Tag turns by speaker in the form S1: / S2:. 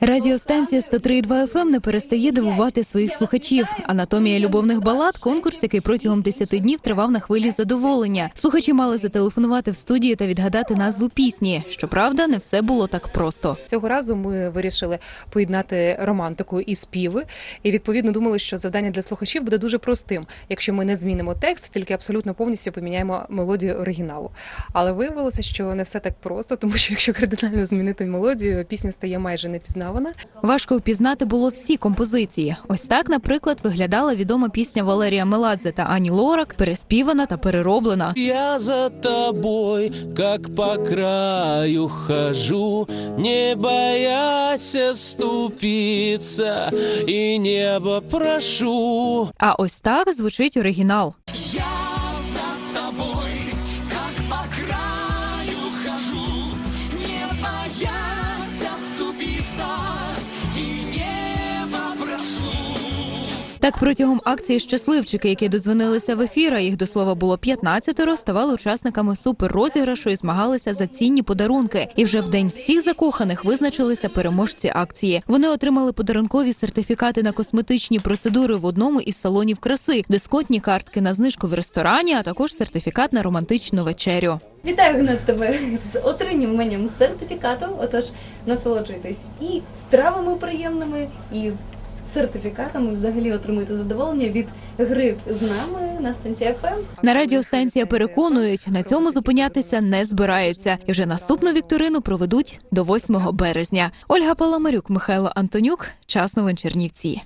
S1: Радіостанція 103,2 FM не перестає дивувати своїх слухачів. Анатомія любовних балад конкурс, який протягом 10 днів тривав на хвилі задоволення. Слухачі мали зателефонувати в студії та відгадати назву пісні. Щоправда, не все було так просто.
S2: Цього разу ми вирішили поєднати романтику і співи, і відповідно думали, що завдання для слухачів буде дуже простим, якщо ми не змінимо текст, тільки абсолютно повністю поміняємо мелодію оригіналу. Але виявилося, що не все так просто, тому що якщо кардинально змінити мелодію, пісня стає майже непізнавана.
S1: Важко впізнати було всі композиції. Ось так, наприклад, виглядала відома пісня Валерія Меладзе та Ані Лорак, переспівана та перероблена.
S3: Я за тобой, как по краю хожу, не боясь ступиться, и небо прошу.
S1: А ось так звучить оригінал.
S4: Я за тобой, как по краю хожу, не боясь
S1: Так протягом акції щасливчики, які дозвонилися в ефір, а їх до слова було 15, ставали учасниками суперрозіграшу і змагалися за цінні подарунки. І вже в день всіх закоханих визначилися переможці акції. Вони отримали подарункові сертифікати на косметичні процедури в одному із салонів краси, дисконтні картки на знижку в ресторані, а також сертифікат на романтичну вечерю.
S5: Вітаю над тебе з отриманням сертифікату. Отож, насолоджуйтесь і стравами приємними, і сертифікатами. Взагалі отримуєте задоволення від гри з нами на станції ФМ.
S1: На радіостанція переконують, на цьому зупинятися не збираються. І вже наступну вікторину проведуть до 8 березня. Ольга Паламарюк, Михайло Антонюк. Час новин Чернівці.